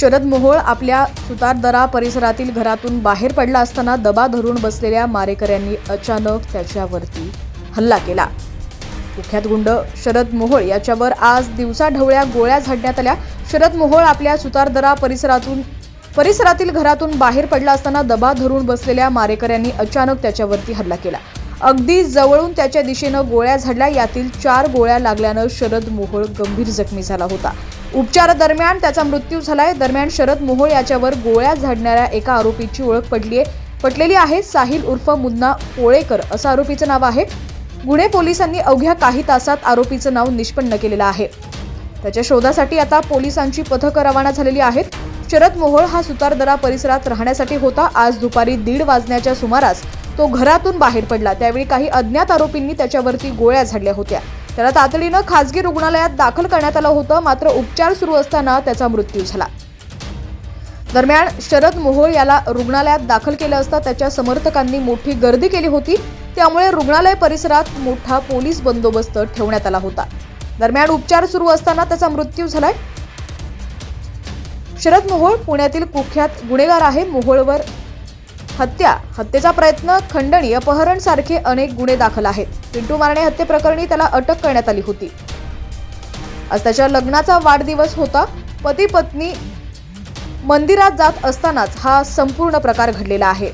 शरद मोहोळ आपल्या सुतारदरा परिसरातील घरातून बाहेर पडला असताना दबा धरून बसलेल्या मारेकऱ्यांनी अचानक त्याच्यावरती हल्ला केला. कुख्यात गुंड शरद मोहोळ याच्यावर आज दिवसाढवळ्या गोळ्या झाडण्यात आल्या. शरद मोहोळ आपल्या सुतारदरा परिसरातून परिसरातील घरातून बाहेर पडला असताना दबा धरून बसलेल्या मारेकऱ्यांनी अचानक त्याच्यावरती हल्ला केला. अगदी जवळून त्याच्या दिशेनं गोळ्या झाडल्या. यातील चार गोळ्या लागल्यानं शरद मोहोळ गंभीर जखमी झाला होता. उपचारादरम्यान त्याचा मृत्यू झालाय. दरम्यान शरद मोहोळ याच्यावर गोळ्या झाडणाऱ्या एका आरोपीची ओळख पडली आहे पटलेली आहे साहिल उर्फ मुन्ना पोळेकर असं आरोपीचं नाव आहे. गुन्हे पोलिसांनी अवघ्या काही तासात आरोपीचं नाव निष्पन्न केलेलं आहे. त्याच्या शोधासाठी आता पोलिसांची पथकं रवाना झालेली आहेत. शरद मोहोळ हा सुतारदरा परिसरात राहण्यासाठी होता. आज दुपारी दीड वाजण्याच्या सुमारास तो घरातून बाहेर पडला. त्यावेळी काही अज्ञात आरोपींनी त्याच्यावरती गोळ्या झाडल्या होत्या. त्याला तातडीनं खासगी रुग्णालयात दाखल करण्यात आलं होतं. मात्र उपचार सुरू असताना त्याचा मृत्यू झाला. दरम्यान शरद मोहोळ याला रुग्णालयात दाखल केलं असता त्याच्या समर्थकांनी मोठी गर्दी केली होती. त्यामुळे रुग्णालय परिसरात मोठा पोलीस बंदोबस्त ठेवण्यात आला होता. दरम्यान उपचार सुरू असताना त्याचा मृत्यू झालाय. शरद मोहोळ पुण्यातील कुख्यात गुन्हेगार आहे. मोहोळवर हत्या हत्येचा प्रयत्न खंडणी अपहरण सारखे अनेक गुन्हे दाखल आहेत. पिंटू मारणे हत्येप्रकरणी त्याला अटक करण्यात आली होती. आज त्याच्या लग्नाचा वाढदिवस होता. पती पत्नी मंदिरात जात असतानाच हा संपूर्ण प्रकार घडलेला आहे.